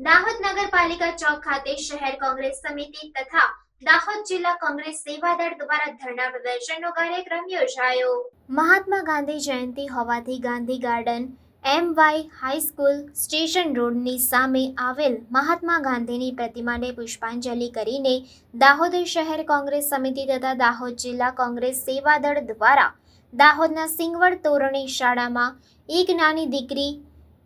દાહોદ નગરપાલિકા ચોક ખાતે શહેર કોંગ્રેસ સમિતિ તથા દાહોદ જિલ્લા કોંગ્રેસ સેવાદળ દ્વારા ધરણા પ્રદર્શનનો કાર્યક્રમ યોજાયો. મહાત્મા ગાંધી જયંતિ હોવાથી Gandhi garden M Y high school station રોડની સામે આવેલ મહાત્મા ગાંધીની પ્રતિમાને પુષ્પાંજલિ કરીને દાહોદ શહેર કોંગ્રેસ સમિતિ તથા દાહોદ જિલ્લા કોંગ્રેસ સેવાદળ દ્વારા દાહોદના સિંગવડ તોરણી શાળામાં એક નાની દીકરી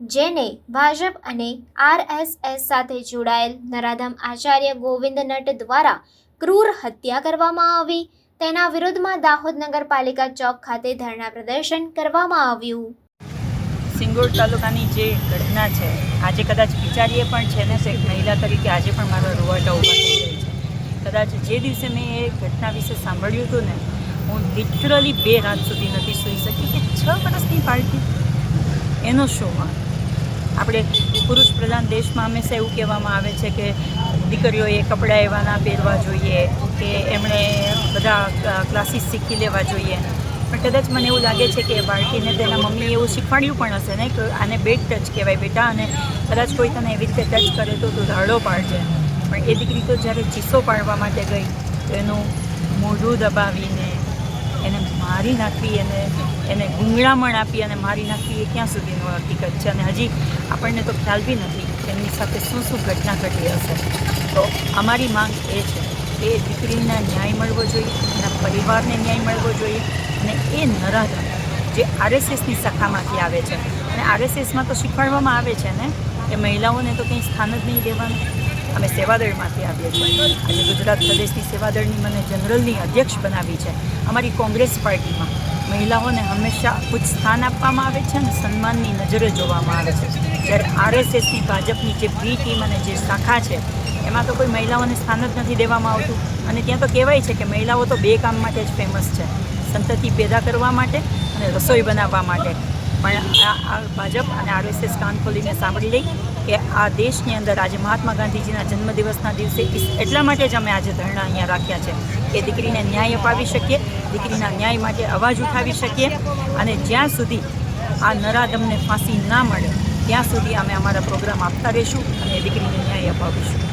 જેને ભાજપ અને આરએસએસ સાથે જોડાયેલ નરાધમ આચાર્ય ગોવિંદ નટ દ્વારા ક્રૂર હત્યા કરવામાં આવી. તેના વિરોધમાં દાહોદ નગરપાલિકા ચોક ખાતે ધરણા પ્રદર્શન કરવામાં આવ્યું. સિંગોડ તાલુકાની જે ઘટના છે, આજે કદાચ વિચારીએ પણ છે ને એક મહિલા તરીકે આજે પણ મારા રોવાટા ઊભા થઈ જાય છે. કદાચ જે દિવસે મેં એ ઘટના વિશે સાંભળ્યું હતું ને, હું લિટરલી બે રાત સુધી નથી સૂઈ શકી કે છ વર્ષની પાર્ટી એનો શો આપણે પુરુષ પ્રધાન દેશમાં હંમેશા એવું કહેવામાં આવે છે કે દીકરીઓએ કપડાં એવા ના પહેરવા જોઈએ કે એમણે બધા ક્લાસીસ શીખી લેવા જોઈએ. પણ કદાચ મને એવું લાગે છે કે બાળકીને તેના મમ્મીએ એવું શીખવાડ્યું પણ હશે ને, કે આને બેટ ટચ કહેવાય બેટા, અને કદાચ કોઈ તને એવી રીતે ટચ કરે તો તું ધાડો પાડજે. પણ એ દીકરી તો જ્યારે ચીસો પાડવા માટે ગઈ, તો એનું મોઢું દબાવીને એને મારી નાખવી એને એને ગુંગળામણ આપી અને મારી નાખવી એ ક્યાં સુધીનો હકીકત છે? અને હજી આપણને તો ખ્યાલ બી નથી એમની સાથે શું શું ઘટના ઘટી હશે. તો અમારી માંગ એ છે એ દીકરીને ન્યાય મળવો જોઈએ, એના પરિવારને ન્યાય મળવો જોઈએ અને એ નરાધમ જે આરએસએસની શાખામાંથી આવે છે. અને આરએસએસમાં તો શીખવાડવામાં આવે છે ને કે મહિલાઓને તો કંઈ સ્થાન જ નહીં દેવાનું. અમે સેવાદળમાંથી આવીએ છીએ. આજે ગુજરાત પ્રદેશની સેવાદળની મને જનરલની અધ્યક્ષ બનાવી છે અમારી કોંગ્રેસ પાર્ટીમાં. મહિલાઓને હંમેશા ઉચ્ચ સ્થાન આપવામાં આવે છે અને સન્માનની નજરે જોવામાં આવે છે. જ્યારે આરએસએસની ભાજપની જે બી ટીમ અને જે શાખા છે, એમાં તો કોઈ મહિલાઓને સ્થાન જ નથી દેવામાં આવતું. અને ત્યાં તો કહેવાય છે કે મહિલાઓ તો બે કામ માટે જ ફેમસ છે. સંતતિ પેદા કરવા માટે અને રસોઈ બનાવવા માટે. પણ ભાજપ અને આરએસએસ કાન ખોલીને સાંભળી લઈ કે આ દેશની અંદર આજે મહાત્મા ગાંધીજીના જન્મદિવસના દિવસે એટલા માટે જ અમે આજે ધરણા અહીંયા રાખ્યા છે કે દીકરીને ન્યાય અપાવી શકીએ, દીકરીના ન્યાય માટે અવાજ ઉઠાવી શકીએ અને જ્યાં સુધી આ નરાધમને ફાંસી ના મળે, ત્યાં સુધી અમે અમારા પ્રોગ્રામ આપતા રહીશું અને દીકરીને ન્યાય અપાવીશું.